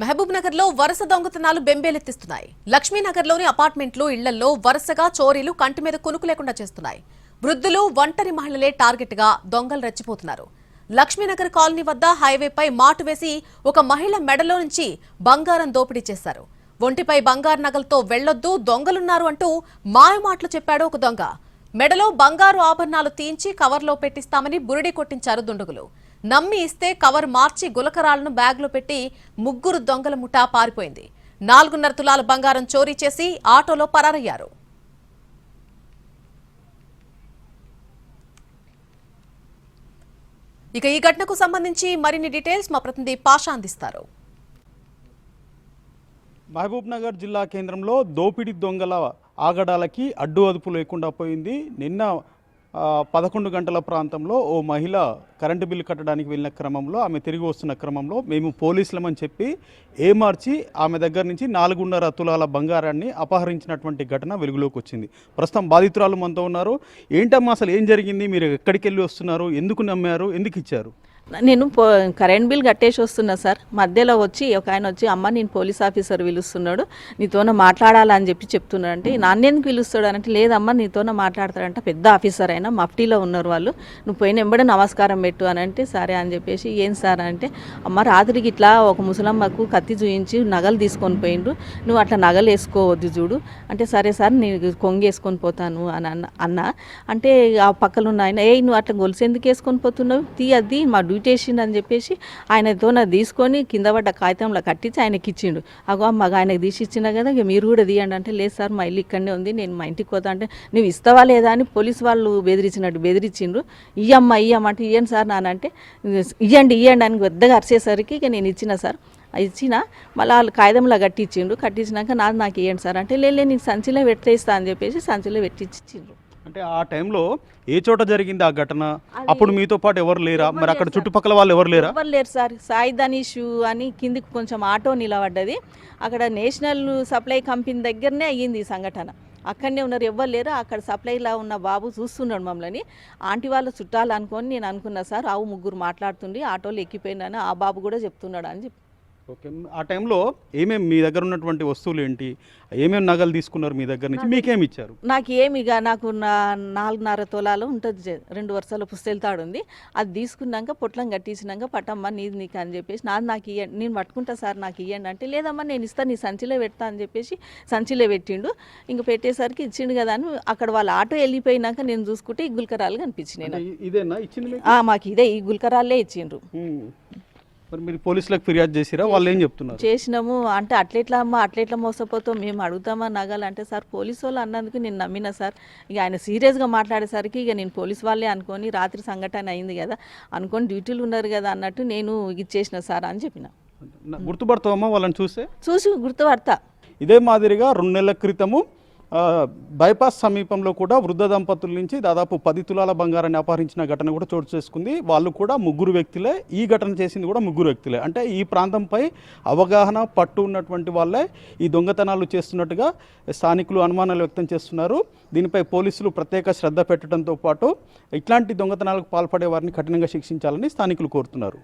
మహబూబ్ నగర్లో వరుస దొంగతనాలు బెంబేలెత్తిస్తున్నాయి. లక్ష్మీనగర్లోని అపార్ట్మెంట్లు ఇళ్ళలో వరుసగా చోరీలు కంటి మీద కొనుకు లేకుండా చేస్తున్నాయి. వృద్ధులు ఒంటరి మహిళలే టార్గెట్గా దొంగలు రెచ్చిపోతున్నారు. లక్ష్మీనగర్ కాలనీ వద్ద హైవేపై మాటు వేసి ఒక మహిళ మెడలో నుంచి బంగారం దోపిడీ చేశారు. ఒంటిపై బంగారు నగలతో వెళ్ళొద్దు దొంగలున్నారు అంటూ మాయమాటలు చెప్పాడు ఒక దొంగ. మెడలో బంగారు ఆభరణాలు తీయించి కవర్లో పెట్టిస్తామని బురిడి కొట్టించారు దుండగులు. నమ్మి ఇస్తే కవర్ మార్చి గులకరాలను బ్యాగ్లో పెట్టి ముగ్గురు దొంగల ముఠా పారిపోయింది. నాలుగున్నర తులాల బంగారం చోరీ చేసి ఆటోలో పరారయ్యారు. ఇక ఈ ఘటనకు సంబంధించి మరిన్ని డీటెయిల్స్ మా ప్రతినిధి పాషా అందిస్తారు. మహబూబ్ నగర్ జిల్లా కేంద్రంలో దోపిడీ దొంగల ఆగడాలకి అడ్డు అదుపు లేకుండా పోయింది. నిన్న పదకొండు గంటల ప్రాంతంలో ఓ మహిళ కరెంటు బిల్లు కట్టడానికి వెళ్ళిన క్రమంలో ఆమె తిరిగి వస్తున్న క్రమంలో మేము పోలీసులమని చెప్పి ఏమార్చి ఆమె దగ్గర నుంచి నాలుగున్నర తులాల బంగారాన్ని అపహరించినటువంటి ఘటన వెలుగులోకి వచ్చింది. ప్రస్తుతం బాధితురాలు మనతో ఉన్నారు. ఏంటమ్మా అసలు ఏం జరిగింది? మీరు ఎక్కడికి వెళ్ళి వస్తున్నారు? ఎందుకు నమ్మారు? ఎందుకు ఇచ్చారు? నేను పో కరెంట్ బిల్ కట్టేసి వస్తున్నా సార్. మధ్యలో వచ్చి ఒక ఆయన వచ్చి అమ్మ నేను పోలీస్ ఆఫీసర్ పిలుస్తున్నాడు. నీతోనే మాట్లాడాలని చెప్పి చెప్తున్నాడు అంటే నాన్నెందుకు పిలుస్తాడు అంటే లేదమ్మా నీతోనే మాట్లాడతాడంట. పెద్ద ఆఫీసర్ అయినా మఫ్టీలో ఉన్నారు వాళ్ళు. నువ్వు పోయిన ఎంబడే నమస్కారం పెట్టు అని అంటే సరే అని చెప్పేసి ఏం సార్ అంటే అమ్మ రాత్రికి ఇట్లా ఒక ముసలమ్మకు కత్తి చూయించి నగలు తీసుకొని పోయిండు నువ్వు అట్లా నగలు వేసుకోవద్దు చూడు. అంటే సరే సార్ నేను కొంగేసుకొని పోతాను అని అన్న అన్న. అంటే ఆ పక్కన ఉన్న ఆయన ఏ నువ్వు అట్లా గొలుసు ఎందుకు వేసుకొని పోతున్నావు? తీ అది మా డ్యూటీ వేసిండు అని చెప్పేసి ఆయన దోన తీసుకొని కింద పడ్డ కాగితంలో కట్టించి ఆయనకి ఇచ్చిండు. అగో అమ్మ ఆయనకు తీసి ఇచ్చిన కదా ఇక మీరు కూడా తీయండి అంటే లేదు సార్ మా ఇల్లు ఇక్కడనే ఉంది నేను మా ఇంటికి పోతా అంటే నువ్వు ఇస్తావా లేదా అని పోలీసు వాళ్ళు బెదిరించినట్టు బెదిరించిండ్రు. ఇయ్యమ్మ ఇయ్యమ్మ అంటే ఇయ్యండి సార్ నానంటే ఇయ్యండి ఇయ్యండి అని పెద్దగా అరిసేసరికి ఇక నేను ఇచ్చిన సార్. ఇచ్చిన మళ్ళీ వాళ్ళు కాగితంలో కట్టించిండు కట్టించినాక నాది నాకు ఇవ్వండి సార్ అంటే లేదు నేను సంచిలో పెట్టేస్తా అని చెప్పేసి సంచిలో పెట్టించిండ్రు అంటే ఆ టైంలో ఏ చోట జరిగింది ఆ ఘటన? అప్పుడు మీతో పాటు ఎవరు లేరా? మరి అక్కడ చుట్టుపక్కల వాళ్ళు ఎవరు లేరా? ఎవరు లేరు సార్. సాయి ధనీష్ అని కిందికి కొంచెం ఆటో నిలబడ్డది. అక్కడ నేషనల్ సప్లై కంపెనీ దగ్గరనే అయ్యింది ఈ సంఘటన. అక్కడనే ఉన్నారు. ఎవ్వరు లేరు. అక్కడ సప్లైలా ఉన్న బాబు చూస్తున్నాడు మమ్మల్ని. ఆంటీ వాళ్ళ చుట్టాలు అనుకొని నేను అనుకున్నా సార్ ఆవు ముగ్గురు మాట్లాడుతుండి ఆటోలో ఎక్కిపోయినాను ఆ బాబు కూడా చెప్తున్నాడు అని చెప్పి. ఓకే. ఆ టైంలో ఏమేమి మీ దగ్గర ఉన్నటువంటి వస్తువులు ఏంటి? ఏమేమి నగలు తీసుకున్నారు మీ దగ్గర నుంచి? మీకేమి ఇచ్చారు? నాకు ఏమి ఇక నాకు నా నాలుగున్నర తోలాలు ఉంటుంది రెండు వరుసల పుస్తెలతాడు ఉంది. అది తీసుకున్నాక పొట్లం కట్టించినాక పట్టమ్మ నీది నీకు అని చెప్పేసి నాది నాకు ఇవ్వండి నేను పట్టుకుంటా సార్ నాకు ఇవ్వండి అంటే లేదమ్మా నేను ఇస్తాను నీ సంచిలో పెడతా అని చెప్పేసి సంచిలో పెట్టిండు. ఇంక పెట్టేసరికి ఇచ్చిండు కదా అని అక్కడ వాళ్ళ ఆటో వెళ్ళిపోయినాక నేను చూసుకుంటే ఈ గుల్కరాలు కనిపించినాయి ఇదేనా ఇచ్చింది మీకు? ఇదే ఈ గుల్కరాలే ఇచ్చిండ్రు. మరి మీరు పోలీసులకు ఫిర్యాదు చేసిరా? వాళ్ళు ఏం చెప్తున్నారు? చేసినాము. అంటే అట్లెట్లా అమ్మా అట్లెట్లా మోసపోతాం మేము అడుగుతామా నగలు? అంటే సార్ పోలీసు వాళ్ళు అన్నందుకు నేను నమ్మిన సార్. ఇక ఆయన సీరియస్గా మాట్లాడేసరికి ఇక నేను పోలీస్ వాళ్ళే అనుకొని రాత్రి సంఘటన అయింది కదా అనుకొని డ్యూటీలు ఉన్నారు కదా అన్నట్టు నేను ఇచ్చేసిన సార్ అని చెప్పిన. గుర్తుపడతావమ్మా వాళ్ళని చూస్తే? చూసి గుర్తుపడతా. ఇదే మాదిరిగా రెండు నెలల క్రితము బైపాస్ సమీపంలో కూడా వృద్ధ దంపతుల నుంచి దాదాపు పది తులాల బంగారాన్ని అపహరించిన ఘటన కూడా చోటు చేసుకుంది. వాళ్ళు కూడా ముగ్గురు వ్యక్తులే. ఈ ఘటన చేసింది కూడా ముగ్గురు వ్యక్తులే. అంటే ఈ ప్రాంతంపై అవగాహన పట్టు ఉన్నటువంటి వాళ్ళే ఈ దొంగతనాలు చేస్తున్నట్టుగా స్థానికులు అనుమానాలు వ్యక్తం చేస్తున్నారు. దీనిపై పోలీసులు ప్రత్యేక శ్రద్ధ పెట్టడంతో పాటు ఇట్లాంటి దొంగతనాలకు పాల్పడే వారిని కఠినంగా శిక్షించాలని స్థానికులు కోరుతున్నారు.